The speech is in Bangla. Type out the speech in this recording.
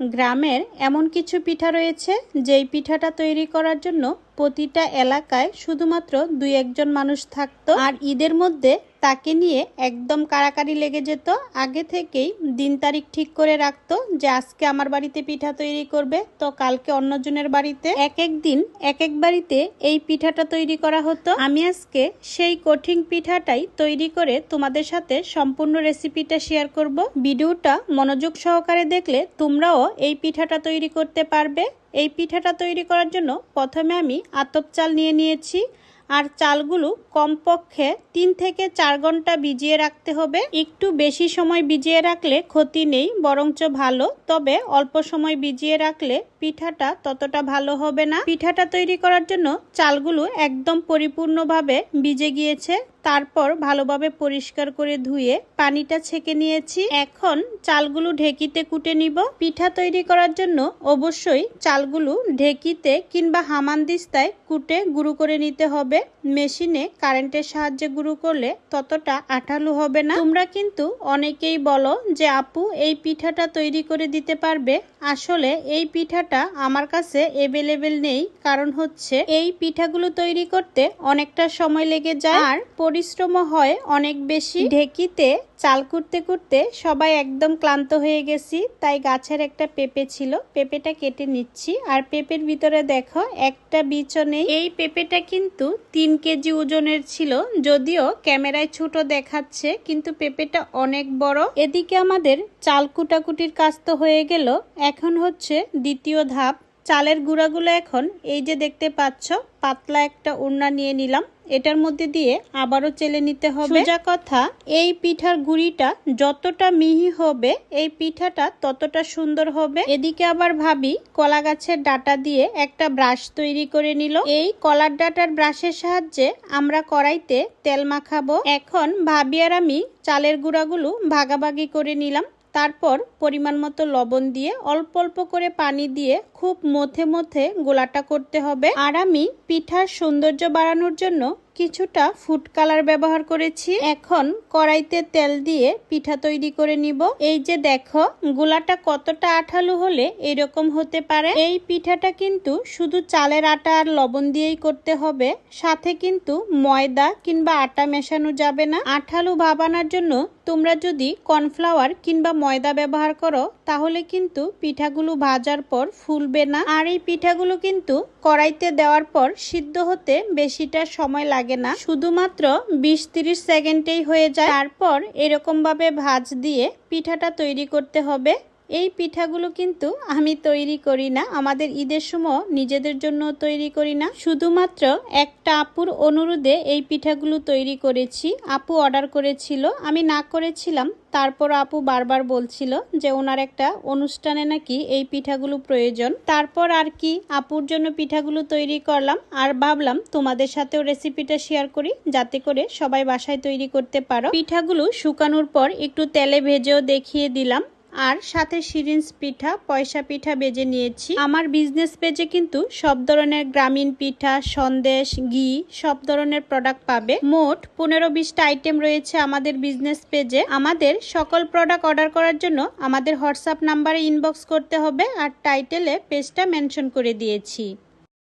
গ্রামের এমন কিছু পিঠা রয়েছে, যেই পিঠাটা তৈরি করার জন্য প্রতিটা এলাকায় শুধুমাত্র দুই একজন মানুষ থাকতো। আর ঈদের মধ্যে তাকে নিয়ে একদম কারাকারি লেগে যেত। আগে থেকেই দিন তারিখ ঠিক করে রাখতো যে আজকে আমার বাড়িতে পিঠা তৈরি করবে। তো কালকে অন্যজনের বাড়িতে এক এক দিন, এক এক বাড়িতে এই পিঠাটা তৈরি করা হতো। আমি আজকে সেই কঠিন পিঠাটাই তৈরি করে তোমাদের সাথে সম্পূর্ণ রেসিপিটা শেয়ার করব। ভিডিওটা মনোযোগ সহকারে দেখলে তোমরাও এই পিঠাটা তৈরি করতে পারবে। এই পিঠাটা তৈরি করার জন্য প্রথমে আমি আতপ চাল নিয়ে নিয়েছি। আর চালগুলো কমপক্ষে তিন থেকে চার ঘণ্টা ভিজিয়ে রাখতে হবে। একটু বেশি সময় ভিজিয়ে রাখলে ক্ষতি নেই, বরঞ্চ ভালো। তবে অল্প সময় ভিজিয়ে রাখলে পিঠাটা ততটা ভালো হবে না। পিঠাটা তৈরি করার জন্য চালগুলো একদম পরিপূর্ণভাবে ভিজে গিয়েছে। তারপর ভালোভাবে পরিষ্কার করে ধুয়ে পানিটা ছেঁকে নিয়েছি। এখন চালগুলো ঢেকিতে কুটে নিব। পিঠা তৈরি করার জন্য অবশ্যই চালগুলো ঢেকিতে কিংবা হামানদিস্তায় কুটে গুঁড়ো করে নিতে হবে। মেশিনে কারেন্টের সাহায্যে গুঁড়ো করলে ততটা আঠালো হবে না। তোমরা কিন্তু অনেকেই বলো যে, আপু, এই পিঠাটা তৈরি করে দিতে পারবে? আসলে এই পিঠাটা আমার কাছে এভেলেবেল নেই। কারণ হচ্ছে, এই পিঠাগুলো তৈরি করতে অনেকটা সময় লেগে যায়। আর পরিশ্রম হয় অনেক বেশি। ঢেকিতে চাল কুটতে কুটতে সবাই একদম ক্লান্ত হয়ে গেছি, তাই গাছের একটা পেঁপে ছিল। পেঁপেটা কেটে নিচ্ছি। আর পেঁপের ভিতরে দেখো, একটা বীজও নেই। এই পেঁপেটা কিন্তু তিন কেজি ওজনের ছিল, যদিও ক্যামেরায় ছোট দেখাচ্ছে, কিন্তু পেঁপেটা অনেক বড়। এদিকে আমাদের চাল কুটাকুটির কাজ তো হয়ে গেল। এখন হচ্ছে দ্বিতীয় ধাপ। চালের গুঁড়াগুলো এখন এই যে দেখতে পাচ্ছ, পাতলা একটা উড়না নিয়ে নিলাম। এটার মধ্যে দিয়ে আবারও চেলে নিতে হবে। যা কথা, এই পিঠার গুড়িটা যতটা মিহি হবে, এই পিঠাটা ততটা সুন্দর হবে। এদিকে আবার ভাবি, কলা গাছের ডাটা দিয়ে একটা ব্রাশ তৈরি করে নিল। এই কলার ডাটার ব্রাশের সাহায্যে আমরা কড়াইতে তেল মাখাবো। এখন ভাবি আর আমি চালের গুঁড়াগুলো ভাগাভাগি করে নিলাম। তারপর পরিমাণ মতো লবণ দিয়ে অল্প অল্প করে পানি দিয়ে খুব মথে মথে গোলাটা করতে হবে। আর আমি পিঠার সৌন্দর্য বাড়ানোর জন্য কিছুটা ফুড কালার ব্যবহার করেছি। এখন কড়াইতে তেল দিয়ে পিঠা তৈরি করে নিব। এই যে দেখো, গোলাটা কতটা আঠালো হলে এরকম হতে পারে। এই পিঠাটা কিন্তু শুধু চালের আটা আর লবণ দিয়েই করতে হবে। সাথে কিন্তু ময়দা কিংবা আটা মেশানো যাবে না। আঠালো ভাব আনার জন্য তোমরা যদি কর্নফ্লাওয়ার কিংবা ময়দা ব্যবহার করো, তাহলে কিন্তু পিঠাগুলো ভাজার পর ফুলবে না। আর এই পিঠাগুলো কিন্তু কড়াইতে দেওয়ার পর সিদ্ধ হতে বেশিটা সময় লাগে না। শুধুমাত্র বিশ তিরিশ সেকেন্ডেই হয়ে যায়। তারপর এরকমভাবে ভাজ দিয়ে পিঠাটা তৈরি করতে হবে। এই পিঠাগুলো কিন্তু আমি তৈরি করি না। আমাদের ঈদের সময় নিজেদের জন্য তৈরি করি না। শুধুমাত্র একটা আপুর অনুরোধে এই পিঠাগুলো তৈরি করেছি। আপু অর্ডার করেছিল, আমি না করেছিলাম। তারপর আপু বারবার বলছিল যে ওনার একটা অনুষ্ঠানে নাকি এই পিঠাগুলো প্রয়োজন। তারপর আর কি আপুর জন্য পিঠাগুলো তৈরি করলাম আর ভাবলাম তোমাদের সাথেও রেসিপিটা শেয়ার করি, যাতে করে সবাই বাসায় তৈরি করতে পারো। পিঠাগুলো শুকানোর পর একটু তেলে ভেজেও দেখিয়ে দিলাম। আর সাথে সিরিঞ্জ পিঠা, পয়সা পিঠা বেজে নিয়েছি। আমার বিজনেস পেজে কিন্তু সব ধরনের গ্রামীণ পিঠা, সন্দেশ, ঘি, সব ধরনের প্রোডাক্ট পাবে। মোট পনেরো বিশটা আইটেম রয়েছে আমাদের বিজনেস পেজে আমাদের সকল প্রোডাক্ট অর্ডার করার জন্য আমাদের হোয়াটসঅ্যাপ নাম্বারে ইনবক্স করতে হবে আর টাইটেলে পেজটা মেনশন করে দিয়েছি।